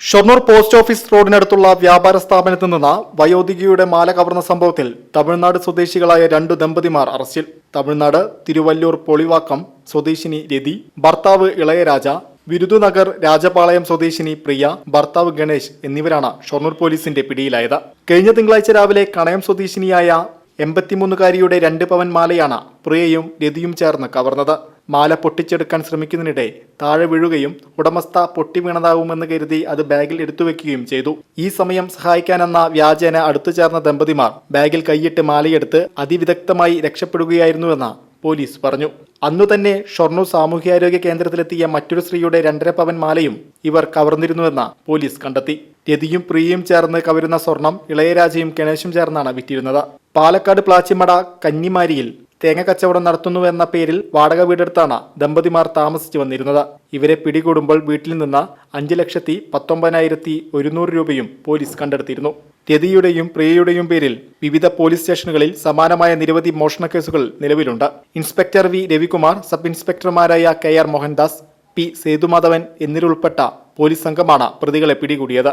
Shoranur post office റോഡിനടുത്തുള്ള വ്യാപാര സ്ഥാപനത്തിൽ നിന്ന് വയോധികയുടെ മാല കവർന്ന സംഭവത്തിൽ തമിഴ്നാട് സ്വദേശികളായ രണ്ടു ദമ്പതിമാർ അറസ്റ്റിൽ. തമിഴ്നാട് തിരുവല്ലൂർ പൊളിവാക്കം സ്വദേശിനി രതി ഭർത്താവ് ഇളയരാജ വിരുദുനഗർ രാജപാളയം സ്വദേശിനി പ്രിയ ഭർത്താവ് ഗണേശ് എന്നിവരാണ് ഷൊർണൂർ പോലീസിന്റെ പിടിയിലായത്. കഴിഞ്ഞ തിങ്കളാഴ്ച രാവിലെ കണയം സ്വദേശിനിയായ എൺപത്തിമൂന്നുകാരിയുടെ രണ്ട് പവൻ മാലയാണ് പ്രിയയും രതിയും ചേർന്ന് കവർന്നത്. മാല പൊട്ടിച്ചെടുക്കാൻ ശ്രമിക്കുന്നതിനിടെ താഴെ വീഴുകയും ഉടമസ്ഥ പൊട്ടി വീണതാവുമെന്ന് കരുതി അത് ബാഗിൽ എടുത്തു എടുത്തുവെക്കുകയും ചെയ്തു. ഈ സമയം സഹായിക്കാനെന്ന വ്യാജേന അടുത്തു ചേർന്ന ദമ്പതിമാർ ബാഗിൽ കൈയിട്ട് മാലയെടുത്ത് അതിവിദഗ്ധമായി രക്ഷപ്പെടുകയായിരുന്നുവെന്ന് പോലീസ് പറഞ്ഞു. അന്നു തന്നെ ഷൊർണൂർ സാമൂഹ്യാരോഗ്യ കേന്ദ്രത്തിലെത്തിയ മറ്റൊരു സ്ത്രീയുടെ രണ്ടര പവൻ മാലയും ഇവർ കവർന്നിരുന്നുവെന്ന പോലീസ് കണ്ടെത്തി. രതിയും പ്രിയയും ചേർന്ന് കവരുന്ന സ്വർണം ഇളയരാജയും ഗണേശും ചേർന്നാണ് വിറ്റിരുന്നത്. പാലക്കാട് പ്ലാച്ചിമട കന്നിമാരിയിൽ തേങ്ങ കച്ചവടം നടത്തുന്നു എന്ന പേരിൽ വാടക വീടെടുത്താണ് ദമ്പതിമാർ താമസിച്ചു വന്നിരുന്നത്. ഇവരെ പിടികൂടുമ്പോൾ വീട്ടിൽ നിന്ന് അഞ്ച് ലക്ഷത്തി പത്തൊമ്പതിനായിരത്തി ഒരുന്നൂറ് രൂപയും പോലീസ് കണ്ടെടുത്തിരുന്നു. രതിയുടെയും പ്രിയയുടെയും പേരിൽ വിവിധ പോലീസ് സ്റ്റേഷനുകളിൽ സമാനമായ നിരവധി മോഷണ കേസുകൾ നിലവിലുണ്ട്. Inspector V Ravikumar sub ഇൻസ്പെക്ടർമാരായ K R Mohandas P Sethumadhavan എന്നിവരുൾപ്പെട്ട police സംഘമാണ് പ്രതികളെ പിടികൂടിയത്.